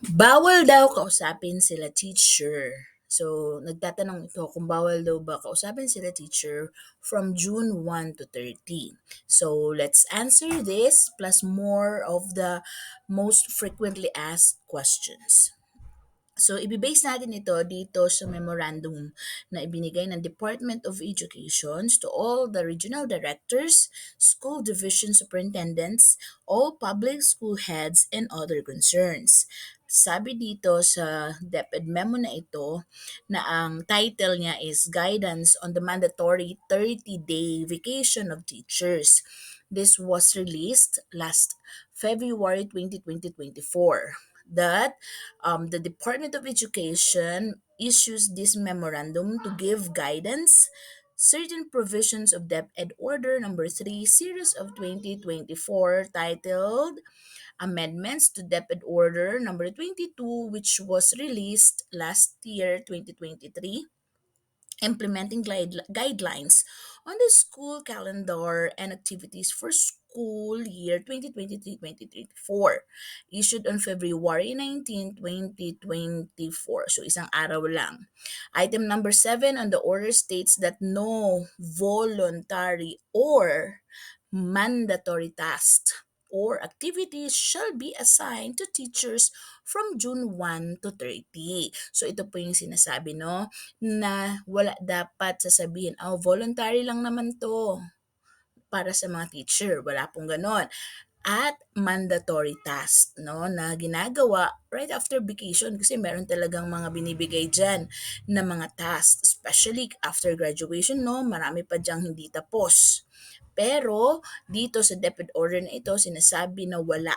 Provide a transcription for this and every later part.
Bawal daw kausapin sila teacher. So, nagtatanong ito kung bawal daw ba kausapin sila teacher from June 1 to 30. So, let's answer this plus more of the most frequently asked questions. So, ibibase natin ito dito sa memorandum na ibinigay ng Department of Education to all the regional directors, school division superintendents, all public school heads, and other concerns. Sabi dito sa DepEd memo na ito na ang title niya is Guidance on the Mandatory 30-Day Vacation of Teachers. This was released last February 20, 2024 that um, the Department of Education issues this memorandum to give guidance certain provisions of DepEd Order Number 3, Series of 2024, titled Amendments to DepEd Order Number 22, which was released last year, 2023 implementing guide- guidelines on the school calendar and activities for school year 2023-2024 issued on February 19, 2024 so isang araw lang. Item number 7 on the order states that no voluntary or mandatory tasks or activities shall be assigned to teachers from June 1 to 30. So ito po yung sinasabi no? Na wala dapat sasabihin, oh voluntary lang naman to para sa mga teacher. Wala pong ganon. At mandatory task no na ginagawa right after vacation kasi meron talagang mga binibigay diyan na mga tasks especially after graduation no marami pa diyang hindi tapos pero dito sa DepEd order na ito, sinasabi na wala.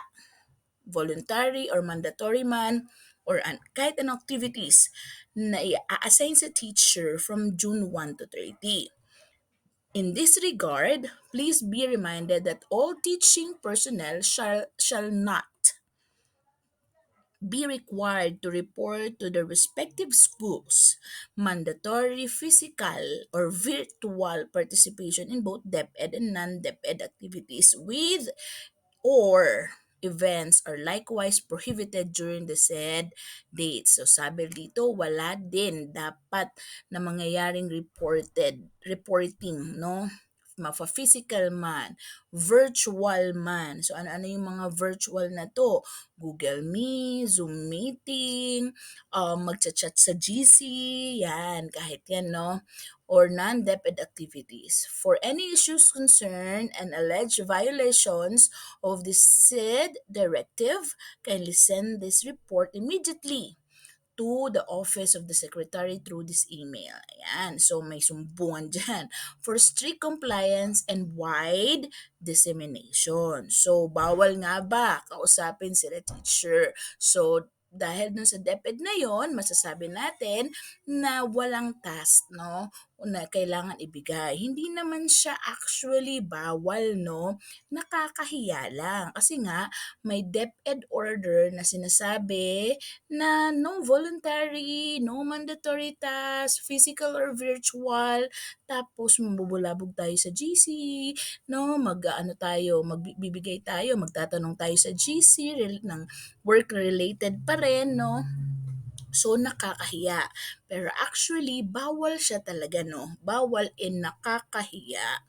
Voluntary or mandatory man or an, kahit anong activities na i-assign sa teacher from June 1 to 30. In this regard, please be reminded that all teaching personnel shall, shall not be required to report to the respective schools mandatory physical or virtual participation in both DepEd and non-DepEd activities with or events are likewise prohibited during the said dates. So sabi dito, wala din dapat na mangyayaring reported, reporting, no? Mafa-physical man, virtual man. So ano-ano yung mga virtual na to? Google Meet, Zoom meeting, um, magchat-chat sa GC, yan, kahit yan, no? Or non-DepEd activities. For any issues concerned and alleged violations of this said directive, kindly send this report immediately to the office of the secretary through this email. Ayan. So, may sumbungan dyan for strict compliance and wide dissemination. So, bawal nga ba kausapin sila teacher? So, dahil dun sa DepEd na yon, masasabi natin na walang task, no? Na kailangan ibigay. Hindi naman siya actually bawal, no? Nakakahiya lang. Kasi nga, may DepEd order na sinasabi na no voluntary, no mandatory task, physical or virtual, tapos mabubulabog tayo sa GC, no? Mag-ano tayo, magbibigay tayo, magtatanong tayo sa GC ng work-related pa rin, no? So, nakakahiya. Pero actually, bawal siya talaga, no? Bawal in nakakahiya.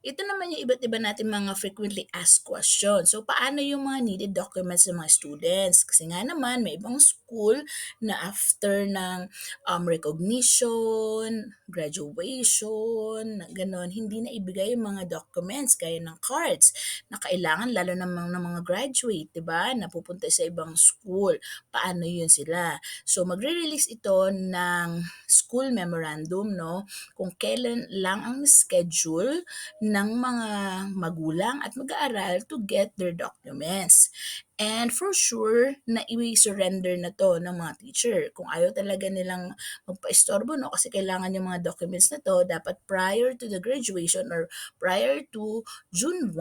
Ito naman yung iba't iba natin mga frequently asked questions. So, paano yung mga needed documents ng mga students? Kasi nga naman, may ibang school na after ng um, recognition, graduation, ganon, hindi na ibigay yung mga documents gaya ng cards na kailangan lalo na ng, mga graduate, di ba? Na pupunta sa ibang school. Paano yun sila? So, magre-release ito ng school memorandum, no? Kung kailan lang ang schedule ng mga magulang at mag-aaral to get their documents. And for sure, na i-surrender na to ng mga teacher. Kung ayaw talaga nilang magpa-istorbo, no, kasi kailangan yung mga documents na to, dapat prior to the graduation or prior to June 1,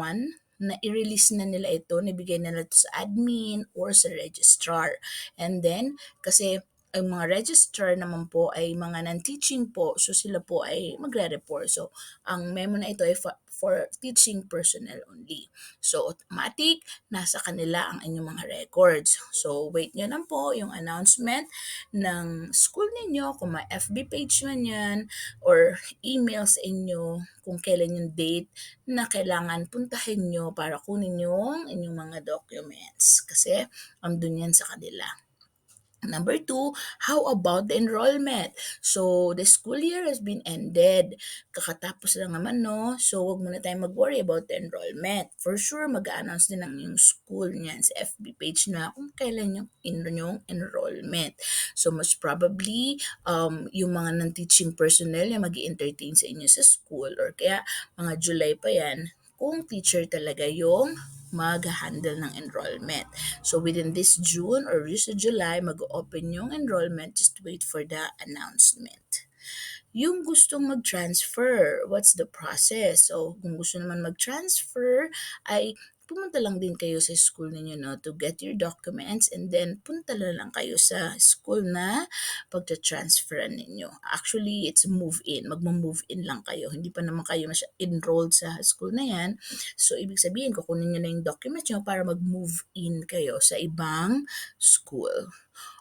na i-release na nila ito, nibigay na nila ito sa admin or sa registrar. And then, kasi ang mga registrar naman po ay mga non-teaching po, so sila po ay magre-report. So, ang memo na ito ay for, for teaching personnel only. So, automatic, nasa kanila ang inyong mga records. So, wait nyo lang po yung announcement ng school ninyo, kung may FB page man yan, or email sa inyo kung kailan yung date na kailangan puntahin nyo para kunin yung inyong mga documents. Kasi, andun yan sa kanila. Number two, how about the enrollment? So, the school year has been ended. Kakatapos lang naman, no? So, wag muna tayong mag-worry about the enrollment. For sure, mag-announce din ang yung school niyan sa FB page na kung kailan yung, in yung enrollment. So, most probably, um, yung mga non-teaching personnel yung mag entertain sa inyo sa school or kaya mga July pa yan kung teacher talaga yung mag-handle ng enrollment. So, within this June or this July, mag-open yung enrollment. Just wait for the announcement. Yung gustong mag-transfer, what's the process? So, kung gusto naman mag-transfer, ay pumunta lang din kayo sa school ninyo no, to get your documents and then punta na lang kayo sa school na pagta-transfer ninyo. Actually, it's move in. Magmo-move in lang kayo. Hindi pa naman kayo masya enrolled sa school na yan. So, ibig sabihin, kukunin nyo na yung documents nyo para mag-move in kayo sa ibang school.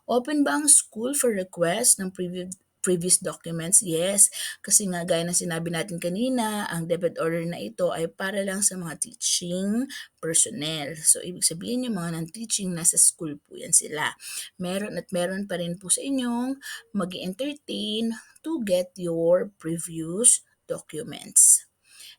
Open ba ang school for request ng previous previous documents? Yes, kasi nga gaya na sinabi natin kanina, ang debit order na ito ay para lang sa mga teaching personnel. So, ibig sabihin yung mga non-teaching nasa school po yan sila. Meron at meron pa rin po sa inyong mag entertain to get your previous documents.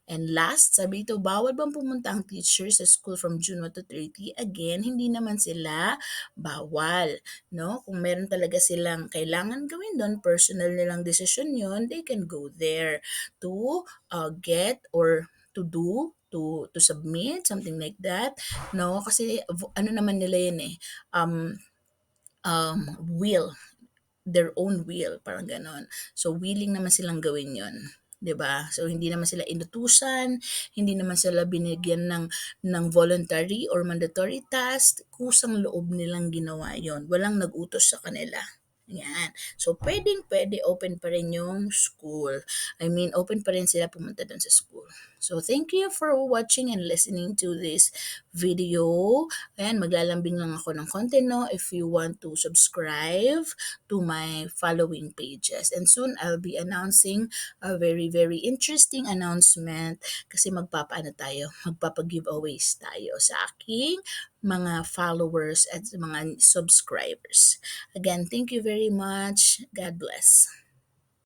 And last, sabi ito, bawal bang pumunta ang teacher sa school from June 1 to 30? Again, hindi naman sila bawal. No? Kung meron talaga silang kailangan gawin doon, personal nilang decision yon they can go there to uh, get or to do to to submit something like that no kasi ano naman nila yun eh um um will their own will parang ganon so willing naman silang gawin yon 'di ba? So hindi naman sila inutusan, hindi naman sila binigyan ng ng voluntary or mandatory task, kusang loob nilang ginawa 'yon. Walang nag-utos sa kanila. Yan. So, pwedeng pwede open pa rin yung school. I mean, open pa rin sila pumunta doon sa school. So, thank you for watching and listening to this video. Ayan, maglalambing lang ako ng konti, no? If you want to subscribe to my following pages. And soon, I'll be announcing a very, very interesting announcement kasi magpapaano tayo, magpapag-giveaways tayo sa aking mga followers at mga subscribers. Again, thank you very much. God bless.